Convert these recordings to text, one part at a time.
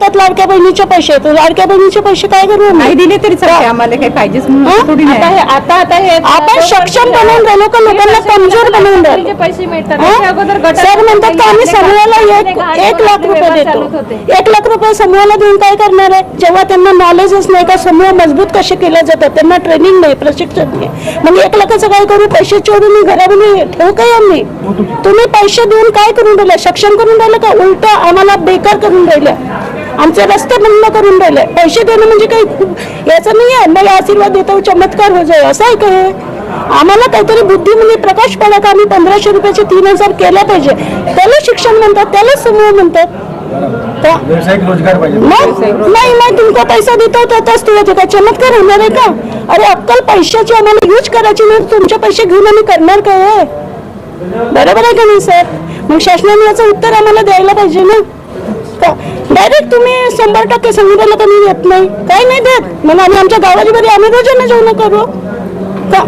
त्यात लाडक्या बहिणीचे पैसे तर लाडक्या बहिणीचे पैसे काय करू? नाही दिले तरी चालते आम्हाला काही पाहिजेच म्हणून? असं थोडी नाही. आता हे आता आता हे आपण सक्षम बनवून राहिलो का? लोकांना कमजोर बनवून राहिलो. जे पैसे मिळतात. हा? त्याच्या अगोदर गटात सर म्हणतात का आम्ही समूहाला एक एक लाख रुपये देतो. एक लाख रुपये समूहाला देऊन काय करणार आहे? जेव्हा त्यांना नॉलेजच नाही का समूह मजबूत कसे केले जातात? त्यांना ट्रेनिंग नाही प्रशिक्षण नाही. मग एक लाखाचं काय करू? पैसे चोरून मी घरामध्ये ठेवू काय आम्ही तुम्ही पैसे देऊन काय करून राहिले सक्षम करून राहिले का? उलट आम्हाला बेकार करून राहिले आमचे रस्ते बंद करून राहिले. पैसे देणं म्हणजे काही याचं नाही आहे. मला आशीर्वाद देतो चमत्कार हो जाईल असं आहे का हे? आम्हाला काहीतरी बुद्धी म्हणजे प्रकाश पडा का? आम्ही पंधराशे रुपयाचे तीन हजार केले पाहिजे. त्याला शिक्षण म्हणतात त्याला समूह म्हणतात. नाही नाही तुमका पैसा देतो तर त्याच तुझ्या काय चमत्कार होणार आहे का? अरे अक्कल पैशाची आम्हाला यूज करायची नाही. तुमचे पैसे घेऊन आम्ही करणार काय? बरोबर आहे का नाही सर? मग शासनाने याचं उत्तर आम्हाला द्यायला पाहिजे ना? डायरेक्ट तुम्ही शंभर टक्के संविधानाला कमी देत नाही. काही नाही देत. मग आम्ही आमच्या गावाची बरी आम्ही रोजानं जेवण करू. का?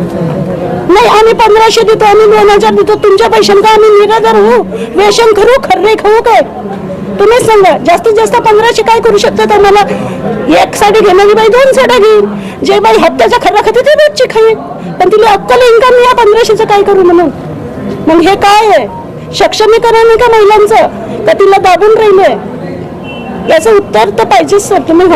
नाही आम्ही पंधराशे देतो आम्ही दोन हजार देतो. तुमच्या पैशांना आम्ही निराधार होऊ. वेशन करू खर्रे खाऊ काय? तुम्हीच सांगा जास्तीत जास्त पंधराशे काय करू शकतात आम्हाला? एक साडी घेणारी बाई दोन साड्या घेईन. जे बाई हप्त्याचा खर्रा खाते ते रोजची खाईन. पण तिला अक्कल इन्कम या पंधराशेचं काय करू म्हणून? मग हे काय आहे? सक्षमीकरण आहे का महिलांचं? का तिला दाबून राहिलंय? याचं उत्तर तर पाहिजेच सर तुम्ही